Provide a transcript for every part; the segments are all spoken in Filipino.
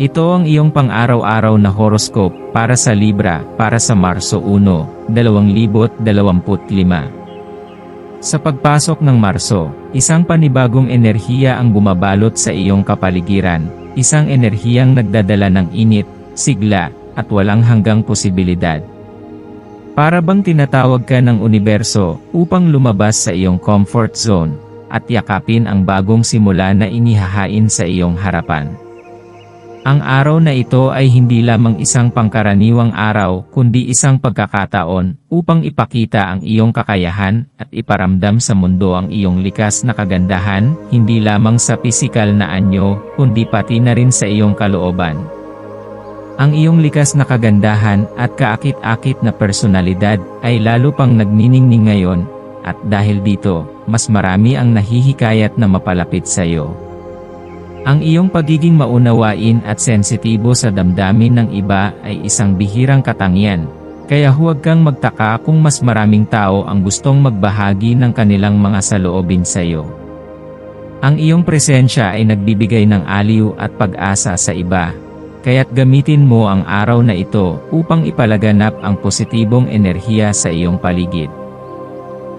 Ito ang iyong pang-araw-araw na horoscope para sa Libra para sa Marso 1, 2025. Sa pagpasok ng Marso, isang panibagong enerhiya ang bumabalot sa iyong kapaligiran, isang enerhiyang nagdadala ng init, sigla, at walang hanggang posibilidad. Para bang tinatawag ka ng universo upang lumabas sa iyong comfort zone at yakapin ang bagong simula na inihahain sa iyong harapan. Ang araw na ito ay hindi lamang isang pangkaraniwang araw kundi isang pagkakataon upang ipakita ang iyong kakayahan at iparamdam sa mundo ang iyong likas na kagandahan, hindi lamang sa pisikal na anyo, kundi pati na rin sa iyong kalooban. Ang iyong likas na kagandahan at kaakit-akit na personalidad ay lalo pang nagniningning ngayon, at dahil dito, mas marami ang nahihikayat na mapalapit sa iyo. Ang iyong pagiging maunawain at sensitibo sa damdamin ng iba ay isang bihirang katangian, kaya huwag kang magtaka kung mas maraming tao ang gustong magbahagi ng kanilang mga saloobin sa iyo. Ang iyong presensya ay nagbibigay ng aliw at pag-asa sa iba, kaya't gamitin mo ang araw na ito upang ipalaganap ang positibong enerhiya sa iyong paligid.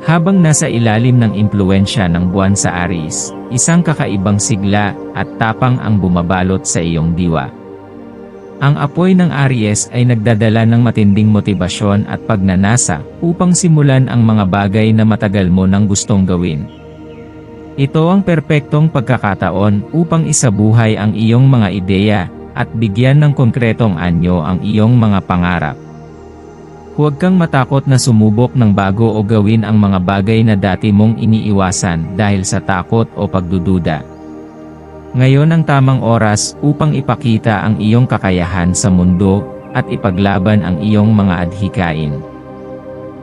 Habang nasa ilalim ng impluensya ng buwan sa Aris, isang kakaibang sigla at tapang ang bumabalot sa iyong diwa. Ang apoy ng Aries ay nagdadala ng matinding motibasyon at pagnanasa upang simulan ang mga bagay na matagal mo nang gustong gawin. Ito ang perpektong pagkakataon upang isabuhay ang iyong mga ideya at bigyan ng konkretong anyo ang iyong mga pangarap. Huwag kang matakot na sumubok ng bago o gawin ang mga bagay na dati mong iniiwasan dahil sa takot o pagdududa. Ngayon ang tamang oras upang ipakita ang iyong kakayahan sa mundo at ipaglaban ang iyong mga adhikain.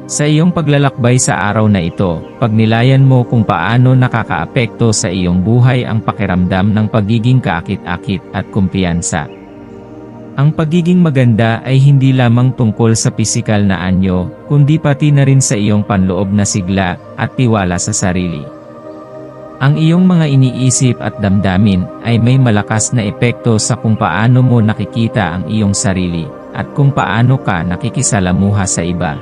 Sa iyong paglalakbay sa araw na ito, pagnilayan mo kung paano nakakaapekto sa iyong buhay ang pakiramdam ng pagiging kaakit-akit at kumpiyansa. Ang pagiging maganda ay hindi lamang tungkol sa pisikal na anyo, kundi pati na rin sa iyong panloob na sigla at tiwala sa sarili. Ang iyong mga iniisip at damdamin ay may malakas na epekto sa kung paano mo nakikita ang iyong sarili at kung paano ka nakikisalamuha sa iba.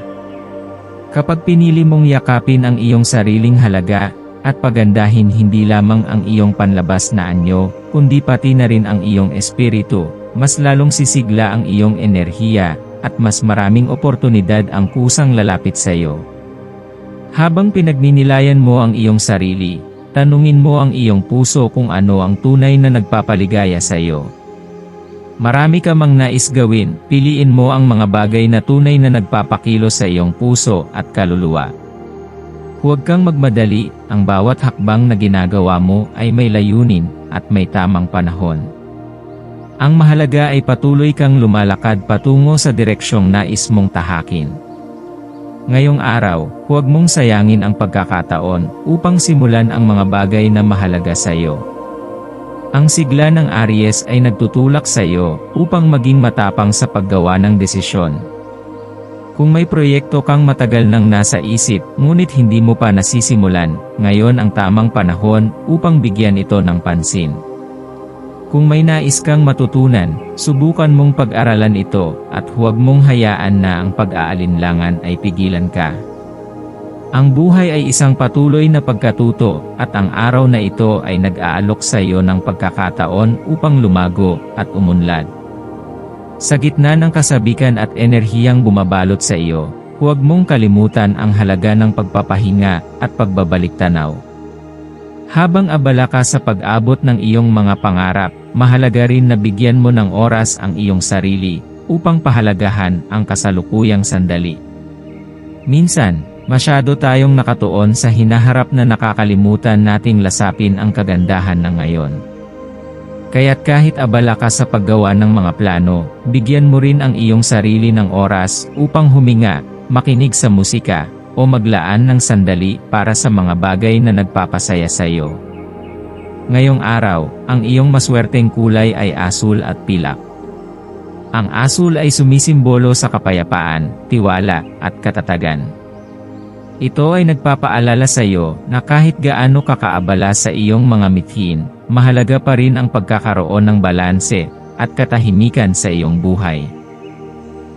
Kapag pinili mong yakapin ang iyong sariling halaga at pagandahin hindi lamang ang iyong panlabas na anyo, kundi pati na rin ang iyong espiritu, mas lalong sisigla ang iyong enerhiya, at mas maraming oportunidad ang kusang lalapit sa iyo. Habang pinagninilayan mo ang iyong sarili, tanungin mo ang iyong puso kung ano ang tunay na nagpapaligaya sa iyo. Marami ka mang nais gawin, piliin mo ang mga bagay na tunay na nagpapakilo sa iyong puso at kaluluwa. Huwag kang magmadali, ang bawat hakbang na ginagawa mo ay may layunin at may tamang panahon. Ang mahalaga ay patuloy kang lumalakad patungo sa direksyong nais mong tahakin. Ngayong araw, huwag mong sayangin ang pagkakataon upang simulan ang mga bagay na mahalaga sa iyo. Ang sigla ng Aries ay nagtutulak sa iyo upang maging matapang sa paggawa ng desisyon. Kung may proyekto kang matagal nang nasa isip, ngunit hindi mo pa nasisimulan, ngayon ang tamang panahon upang bigyan ito ng pansin. Kung may nais kang matutunan, subukan mong pag-aralan ito at huwag mong hayaan na ang pag-aalinlangan ay pigilan ka. Ang buhay ay isang patuloy na pagkatuto at ang araw na ito ay nag-aalok sa iyo ng pagkakataon upang lumago at umunlad. Sa gitna ng kasabikan at enerhiyang bumabalot sa iyo, huwag mong kalimutan ang halaga ng pagpapahinga at pagbabalik tanaw. Habang abala ka sa pag-abot ng iyong mga pangarap, mahalaga rin na bigyan mo ng oras ang iyong sarili, upang pahalagahan ang kasalukuyang sandali. Minsan, masyado tayong nakatuon sa hinaharap na nakakalimutan nating lasapin ang kagandahan ng ngayon. Kaya't kahit abala ka sa paggawa ng mga plano, bigyan mo rin ang iyong sarili ng oras upang huminga, makinig sa musika, o maglaan ng sandali para sa mga bagay na nagpapasaya sa iyo. Ngayong araw, ang iyong maswerteng kulay ay asul at pilak. Ang asul ay sumisimbolo sa kapayapaan, tiwala, at katatagan. Ito ay nagpapaalala sa iyo na kahit gaano kakaabala sa iyong mga mithin, mahalaga pa rin ang pagkakaroon ng balanse at katahimikan sa iyong buhay.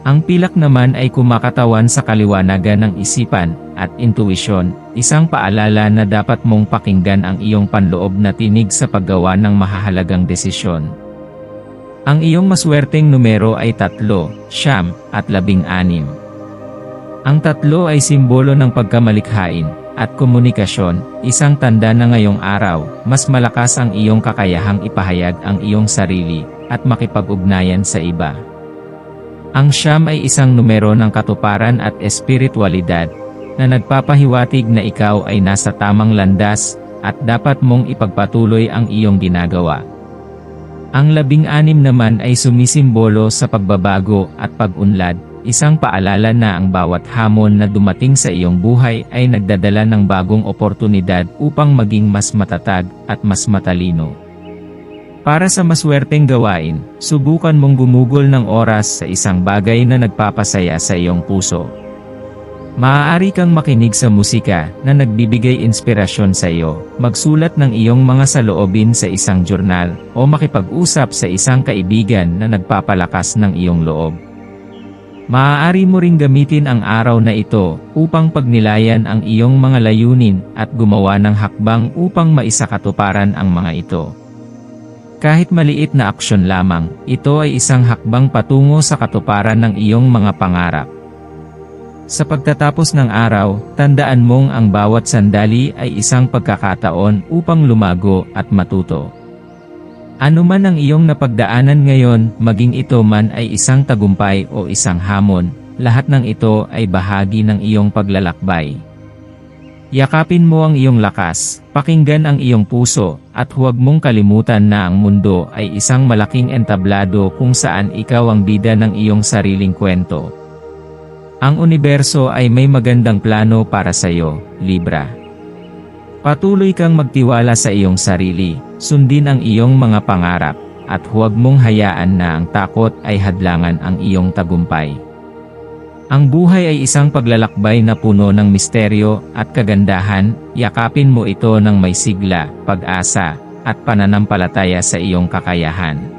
Ang pilak naman ay kumakatawan sa kaliwanagan ng isipan at intuisyon, isang paalala na dapat mong pakinggan ang iyong panloob na tinig sa paggawa ng mahahalagang desisyon. Ang iyong maswerteng numero ay tatlo, siyam, at labing anim. Ang tatlo ay simbolo ng pagkamalikhain at komunikasyon, isang tanda na ngayong araw, mas malakas ang iyong kakayahang ipahayag ang iyong sarili at makipag-ugnayan sa iba. Ang siyam ay isang numero ng katuparan at espiritualidad na nagpapahiwatig na ikaw ay nasa tamang landas at dapat mong ipagpatuloy ang iyong ginagawa. Ang labing anim naman ay sumisimbolo sa pagbabago at pag-unlad, isang paalala na ang bawat hamon na dumating sa iyong buhay ay nagdadala ng bagong oportunidad upang maging mas matatag at mas matalino. Para sa maswerteng gawain, subukan mong gumugol ng oras sa isang bagay na nagpapasaya sa iyong puso. Maaari kang makinig sa musika na nagbibigay inspirasyon sa iyo, magsulat ng iyong mga saloobin sa isang jurnal, o makipag-usap sa isang kaibigan na nagpapalakas ng iyong loob. Maaari mo ring gamitin ang araw na ito upang pagnilayan ang iyong mga layunin at gumawa ng hakbang upang maisakatuparan ang mga ito. Kahit maliit na aksyon lamang, ito ay isang hakbang patungo sa katuparan ng iyong mga pangarap. Sa pagtatapos ng araw, tandaan mong ang bawat sandali ay isang pagkakataon upang lumago at matuto. Ano man ang iyong napagdaanan ngayon, maging ito man ay isang tagumpay o isang hamon, lahat ng ito ay bahagi ng iyong paglalakbay. Yakapin mo ang iyong lakas, pakinggan ang iyong puso, at huwag mong kalimutan na ang mundo ay isang malaking entablado kung saan ikaw ang bida ng iyong sariling kwento. Ang universo ay may magandang plano para sa iyo, Libra. Patuloy kang magtiwala sa iyong sarili, sundin ang iyong mga pangarap, at huwag mong hayaan na ang takot ay hadlangan ang iyong tagumpay. Ang buhay ay isang paglalakbay na puno ng misteryo at kagandahan, yakapin mo ito ng may sigla, pag-asa, at pananampalataya sa iyong kakayahan.